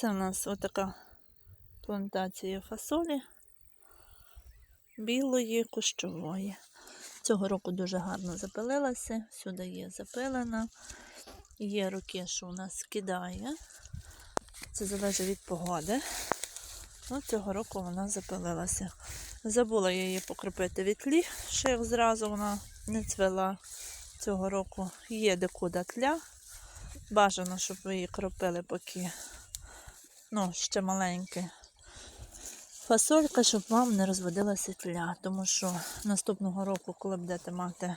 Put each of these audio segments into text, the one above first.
Це у нас отака плантація фасолі білої кущової. Цього року дуже гарно запилилася, сюди є запилена. Є роки, що у нас кидає. Це залежить від погоди. Ну, цього року вона запилилася. Забула я її покропити від тлі, ще як зразу вона не цвела цього року. Є декуди тля. Бажано, щоб ви її кропили, поки ну, ще маленьке. Фасолька, щоб вам не розводилася тля, тому що наступного року, коли будете мати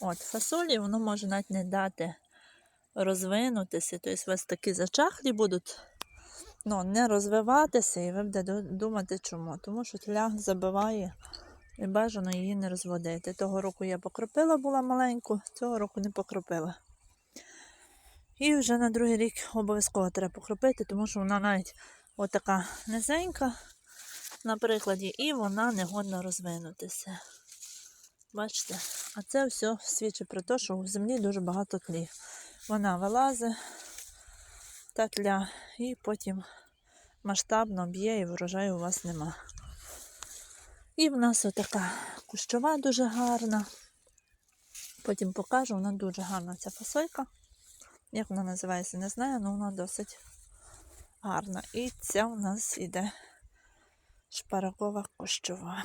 от фасолі, воно може навіть не дати розвинутися. Тобто у вас такі зачахлі будуть ну, не розвиватися, і ви будете думати, чому. Тому що тля забиває і бажано її не розводити. Того року я покропила була маленьку, цього року не покропила. І вже на другий рік обов'язково треба покропити, тому що вона навіть отака низенька, на прикладі, і вона не годна розвинутися. Бачите? А це все свідчить про те, що в землі дуже багато тлі. Вона вилазить, та тля, і потім масштабно б'є, і врожаю у вас нема. І в нас отака кущова дуже гарна. Потім покажу, вона дуже гарна ця фасолька. Як вона називається, не знаю, але вона досить гарна. І ця у нас іде шпаракова кощова.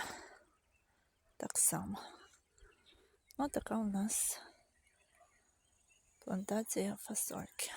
Так само. Ось така у нас плантація фасольки.